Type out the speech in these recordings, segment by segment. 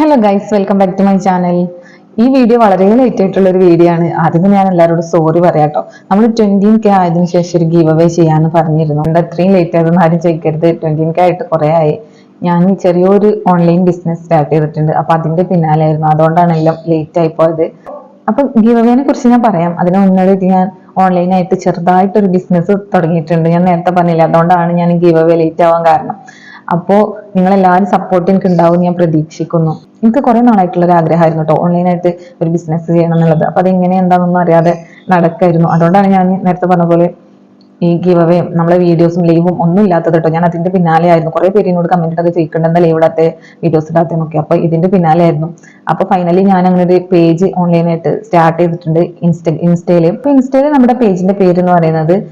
Hello guys welcome back to my channel ഈ video വളരെ late ആയിട്ടുള്ള ഒരു വീഡിയോ ആണ്. ആദ്യം ഞാൻ എല്ലാവരോടും സോറി പറയാട്ടോ. നമ്മൾ ട്വന്റീൻ കെ ആയതിനു ശേഷം ഒരു ഗീവ് അവേ ചെയ്യാന്ന് പറഞ്ഞിരുന്നു. എന്താ അത്രയും ലേറ്റ് ആയതെന്ന് ആരും ചോദിക്കരുത്. ട്വന്റീൻ കെ ആയിട്ട് കുറേ ആയി. ഞാൻ ചെറിയൊരു ഓൺലൈൻ ബിസിനസ് സ്റ്റാർട്ട് ചെയ്തിട്ടുണ്ട്. അപ്പൊ അതിന്റെ പിന്നാലെ ആയിരുന്നു അതുകൊണ്ടാണ് എല്ലാം ലേറ്റ് ആയി പോയത്. അപ്പൊ ഗീവ് അവേനെ കുറിച്ച് ഞാൻ പറയാം. അതിന് മുന്നോട്ട് ഞാൻ ഓൺലൈനായിട്ട് ചെറുതായിട്ടൊരു ബിസിനസ് തുടങ്ങിയിട്ടുണ്ട്. ഞാൻ നേരത്തെ പറഞ്ഞില്ല അതുകൊണ്ടാണ് ഞാൻ ഗീവ് അവേ ലേറ്റ് ആവാൻ കാരണം. അപ്പോൾ നിങ്ങൾ എല്ലാവരും സപ്പോർട്ട് എനിക്ക് ഉണ്ടാവും ഞാൻ പ്രതീക്ഷിക്കുന്നു. എനിക്ക് കുറെ നാളായിട്ടുള്ള ഒരു ആഗ്രഹമായിരുന്നു കേട്ടോ. ഓൺലൈനായിട്ട് ഒരു ബിസിനസ് ചെയ്യണം എന്നുള്ളത്. അപ്പൊ അതെങ്ങനെ എന്താണെന്നൊന്നും അറിയാതെ നടക്കായിരുന്നു. അതുകൊണ്ടാണ് ഞാൻ നേരത്തെ പറഞ്ഞ പോലെ ഈ ഗീവ് നമ്മളെ വീഡിയോസും ലൈവും ഒന്നും ഇല്ലാത്തത് കേട്ടോ. ഞാൻ അതിന്റെ പിന്നാലെ ആയിരുന്നു. കുറെ പേര് എന്നോട് കമന്റ് ഒക്കെ ചോദിക്കുന്നുണ്ട് എന്താ ലൈവ് ഇടാത്ത? വീഡിയോസ് ഇടാത്തതൊക്കെ അപ്പൊ ഇതിന്റെ പിന്നാലെ ആയിരുന്നു. അപ്പൊ ഫൈനലി ഞാൻ അങ്ങനെ ഒരു പേജ് ഓൺലൈനായിട്ട് സ്റ്റാർട്ട് ചെയ്തിട്ടുണ്ട്. ഇൻസ്റ്റ ഇൻസ്റ്റയിൽ ഇപ്പൊ ഇൻസ്റ്റയിൽ നമ്മുടെ പേജിന്റെ പേര് എന്ന് പറയുന്നത്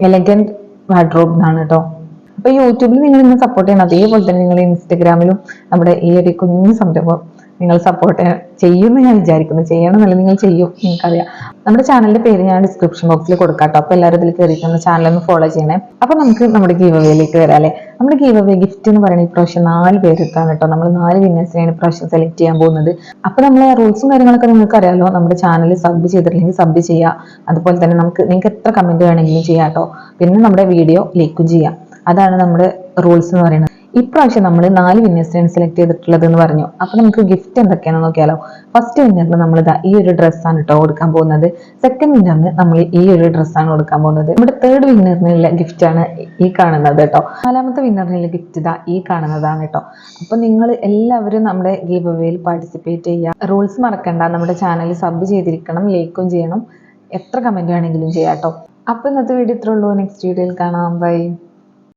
എലഗന്റ് വാർഡ്രോബ് എന്നാണ് കേട്ടോ. അപ്പൊ യൂട്യൂബിൽ നിങ്ങൾ ഇന്ന് സപ്പോർട്ട് ചെയ്യണം. അതേപോലെ തന്നെ നിങ്ങൾ ഇൻസ്റ്റഗ്രാമിലും നമ്മുടെ ഈ ഒരു കുഞ്ഞു സംരംഭം നിങ്ങൾ സപ്പോർട്ട് ചെയ്യുമെന്ന് ഞാൻ വിചാരിക്കുന്നു. ചെയ്യണം എന്നല്ല നിങ്ങൾ ചെയ്യും നിങ്ങൾക്കറിയാം. നമ്മുടെ ചാനലിന്റെ പേര് ഞാൻ ഡിസ്ക്രിപ്ഷൻ ബോക്സിൽ കൊടുക്കാം കേട്ടോ അപ്പൊ എല്ലാവരും ഇതിൽ കയറിയിട്ട് ഒന്ന് ചാനൽ ഒന്ന് ഫോളോ ചെയ്യണേ. അപ്പൊ നമുക്ക് നമ്മുടെ ഗീവ് അവേയിലേക്ക് വരാം അല്ലേ? നമ്മുടെ ഗീവ് അവേ ഗിഫ്റ്റ് എന്ന് പറയുന്നത് ഇപ്രാവശ്യം നാല് പേർക്കാണ് കേട്ടോ നമ്മൾ നാല് വിന്നേഴ്സിനെയാണ് ഇപ്രാവശ്യം സെലക്ട് ചെയ്യാൻ പോകുന്നത്. അപ്പൊ നമ്മൾ റൂൾസും കാര്യങ്ങളൊക്കെ നിങ്ങൾക്ക് അറിയാലോ നമ്മുടെ ചാനൽ സബ് ചെയ്തിട്ടില്ലെങ്കിൽ സബ് ചെയ്യുക അതുപോലെ തന്നെ നമുക്ക് നിങ്ങൾക്ക് എത്ര കമന്റ് വേണമെങ്കിലും ചെയ്യാം കേട്ടോ പിന്നെ നമ്മുടെ വീഡിയോ ലൈക്കും ചെയ്യാം. അതാണ് നമ്മുടെ റൂൾസ് എന്ന് പറയുന്നത്. ഇപ്രാവശ്യം നമ്മൾ നാല് വിന്നേഴ്സിനെയാണ് സെലക്ട് ചെയ്തിട്ടുള്ളത് എന്ന് പറഞ്ഞു. അപ്പൊ നമുക്ക് ഗിഫ്റ്റ് എന്തൊക്കെയാണെന്ന് നോക്കിയാലോ. ഫസ്റ്റ് വിന്നറിന് നമ്മൾ ഇതാ ഈ ഒരു ഡ്രസ്സാണ് കേട്ടോ കൊടുക്കാൻ പോകുന്നത്. സെക്കൻഡ് വിന്നറിന് നമ്മൾ ഈ ഒരു ഡ്രസ്സാണ് കൊടുക്കാൻ പോകുന്നത്. നമ്മുടെ തേർഡ് വിന്നറിനുള്ള ഗിഫ്റ്റ് ആണ് ഈ കാണുന്നത് കേട്ടോ നാലാമത്തെ വിന്നറിനുള്ള ഗിഫ്റ്റ് ഇതാ ഈ കാണുന്നതാണ് കേട്ടോ അപ്പൊ നിങ്ങൾ എല്ലാവരും നമ്മുടെ ഗീവ് അവേയിൽ പാർട്ടിസിപ്പേറ്റ് ചെയ്യുക റൂൾസ് മറക്കണ്ട. നമ്മുടെ ചാനൽ സബ് ചെയ്തിരിക്കണം ലൈക്കും ചെയ്യണം. എത്ര കമന്റ് വേണമെങ്കിലും ചെയ്യാം കേട്ടോ അപ്പൊ ഇന്നത്തെ വീഡിയോ ഇത്രേ ഉള്ളൂ. നെക്സ്റ്റ് വീഡിയോയിൽ കാണാം. ബൈ